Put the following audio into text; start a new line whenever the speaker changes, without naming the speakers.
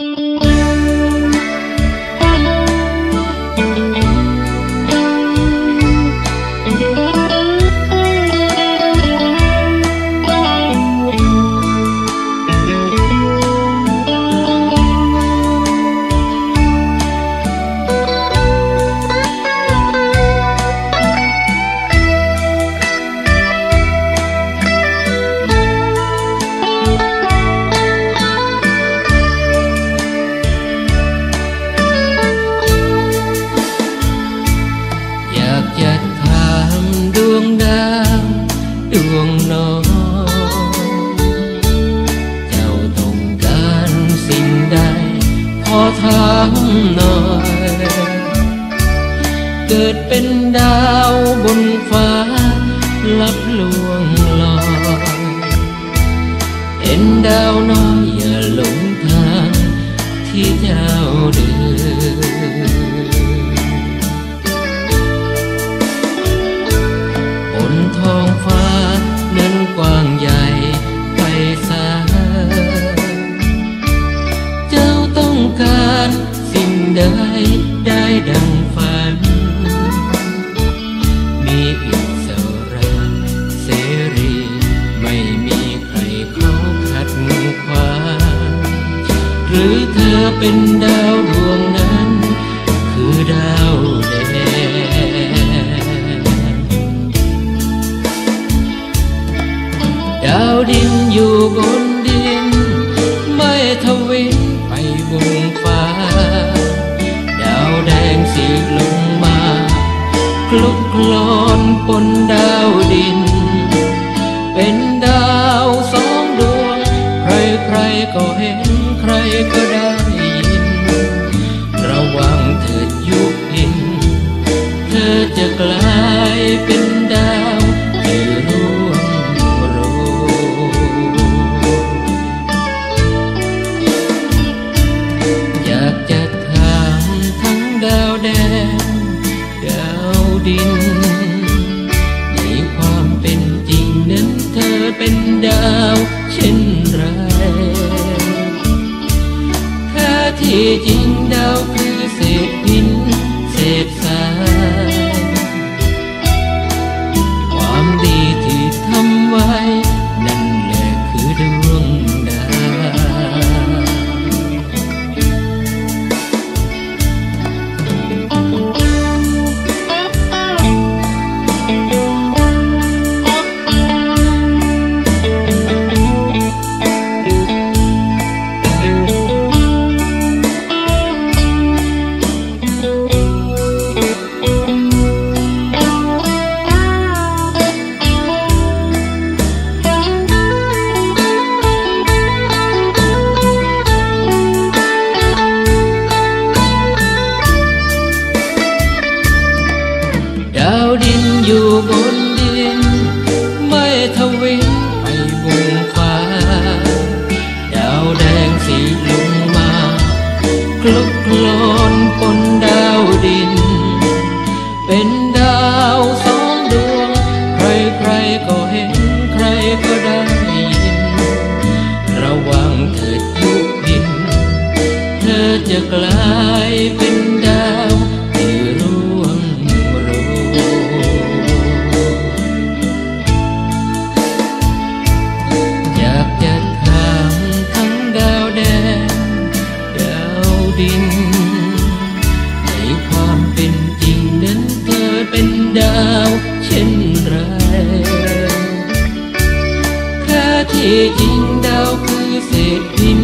อยามหน่อย เกิดเป็นดาวบนฟ้าลับลวงลอยเห็นดาวน้อยอย่าหลงทางที่เจ้าเดิน ได้ดังฝัน มีอิสระเสรี ไม่มีใครเขาขัดขวางหรือเธอเป็นดาวดวงนั้น คือดาวแดงดาวดินอยู่บนดิน รใครก็เห็นใครก็ได้ยิน ระวังเถิดยุพิน เธอจะกลายเป็นดาวที่ร่วงโรยอยากจะถามทั้งดาวแดง ดาวดิน ในความเป็นจริงนั้นเธอเป็นดาวเช่น ไรแท้ที่จริงดาวคือ จะกลายเป็นดาวที่ร่วงโรยอยากจะถามทั้งดาวแดง ดาวดิน ในความเป็นจริงนั้นเธอเป็นดาวเช่นไรแท้ที่จริงดาวคือเศษหิน